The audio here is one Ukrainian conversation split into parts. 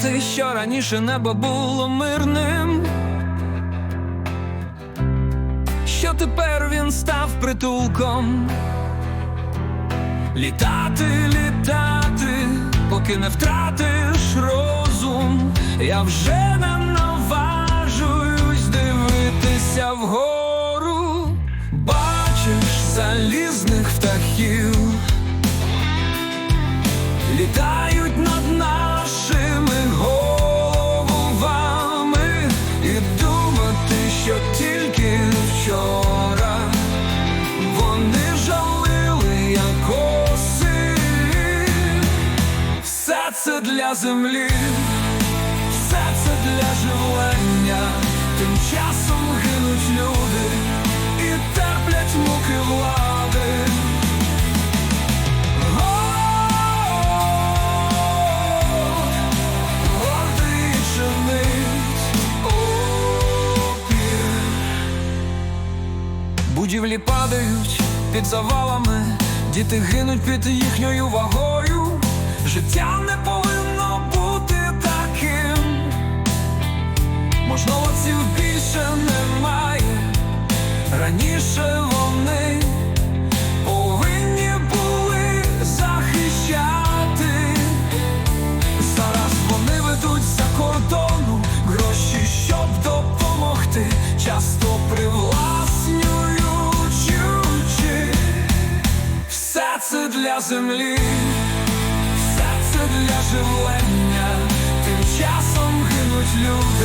знати, що раніше небо було мирним. Що тепер він став притулком. Літати, літати, поки не втратиш розум. Я вже не наважуюсь дивитися вгору. Бачиш залізних птахів, літають для землі, все це для живлення. Тим часом гинуть люди і терплять муки влади. Будівлі падають під завалами, діти гинуть під їхньою вагою. Життя не повинно Можновладців більше немає. Раніше вони повинні були захищати. Зараз вони ведуть за кордону гроші, щоб допомогти, часто привласнюючи. Все це для землі, все це для живлення. Тим часом гинуть люди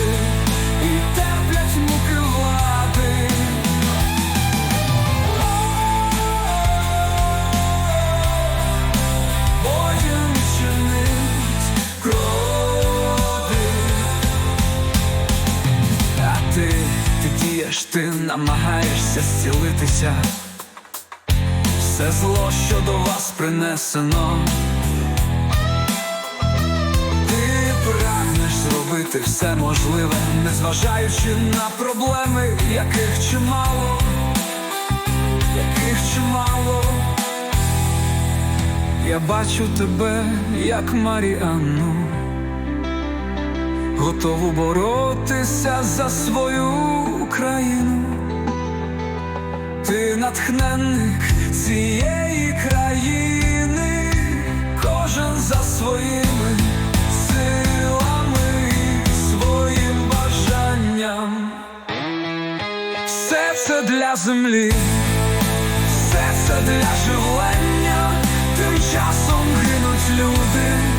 ти намагаєшся зцілитися. Все зло, що до вас принесено. Ти прагнеш зробити все можливе, незважаючи на проблеми, яких чимало, яких чимало. Я бачу тебе, як Маріанну, готову боротися за свою Україну Ти натхненник цієї країни, кожен за своїми силами, своїм бажанням. Все це для землі, все це для живлення, тим часом гинуть люди.